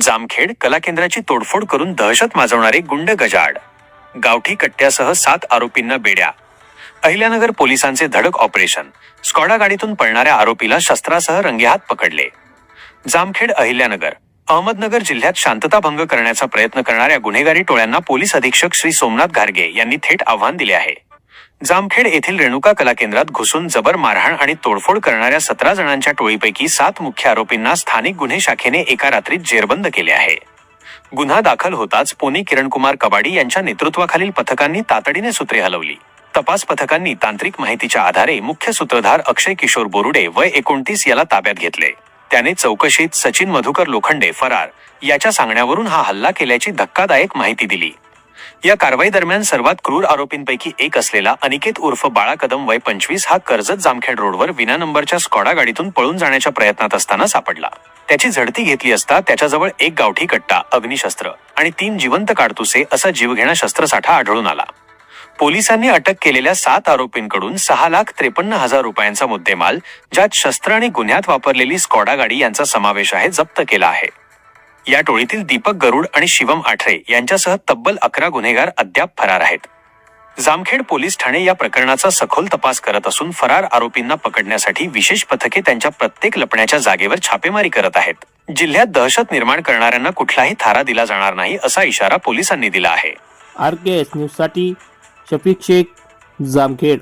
जामखेड कला केंद्राची तोडफोड करून दहशत माजवणारे गुंड गजाड गावठी कट्ट्यासह सात आरोपींना बेड्या. अहिल्यानगर पोलिसांचे धडक ऑपरेशन. स्कॉडा गाडीतून पळणाऱ्या आरोपीला शस्त्रासह रंगेहात पकडले. जामखेड अहिल्यानगर. अहमदनगर जिल्ह्यात शांतता भंग करण्याचा प्रयत्न करणाऱ्या गुन्हेगारी टोळ्यांना पोलीस अधीक्षक श्री सोमनाथ घारगे यांनी थेट आव्हान दिले आहे. जामखेड येथील रेणुका कला केंद्रात घुसून जबर मारहाण आणि तोडफोड करणाऱ्या सतरा जणांच्या टोळीपैकी सात मुख्य आरोपींना स्थानिक गुन्हे शाखेने एका रात्रीत जेरबंद केले आहे. गुन्हा दाखल होताच पोनी किरणकुमार कबाडी यांच्या नेतृत्वाखालील पथकांनी तातडीने सूत्रे हलवली. तपास पथकांनी तांत्रिक माहितीच्या आधारे मुख्य सूत्रधार अक्षय किशोर बोरुडे वय एकोणतीस याला ताब्यात घेतले. त्याने चौकशीत सचिन मधुकर लोखंडे फरार याच्या सांगण्यावरून हा हल्ला केल्याची धक्कादायक माहिती दिली. या कारवाई दरम्यान सर्वात क्रूर आरोपींपैकी एक असलेला अनिकेत उर्फ बाळा कदम वय पंचवीस हा कर्जत जामखेड रोडवर विना नंबरच्या स्कॉडा गाडीतून पळून जाण्याच्या प्रयत्नात असताना सापडला. त्याची झडती घेतली असता त्याच्याजवळ एक गावठी कट्टा अग्निशस्त्र आणि तीन जिवंत काडतुसे असा जीवघेणा शस्त्रसाठा आढळून आला. पोलिसांनी अटक केलेल्या सात आरोपींकडून सहा लाख त्रेपन्न हजार रुपयांचा मुद्देमाल ज्यात शस्त्र आणि गुन्ह्यात वापरलेली स्कॉडा गाडी यांचा समावेश आहे जप्त केला आहे. या टोळीतील दीपक गरुड आणि शिवम आठरे यांच्यासह तब्बल अकरा गुन्हेगार अद्याप फरार आहेत. जामखेड पोलीस ठाणे या प्रकरणाचा सखोल तपास करत असून फरार आरोपींना पकडण्यासाठी विशेष पथके त्यांच्या प्रत्येक लपण्याच्या जागेवर छापेमारी करत आहेत. जिल्ह्यात दहशत निर्माण करणाऱ्यांना कुठलाही थारा दिला जाणार नाही असा इशारा पोलिसांनी दिला आहे. R K S Shafiq Shaikh Jamkhed.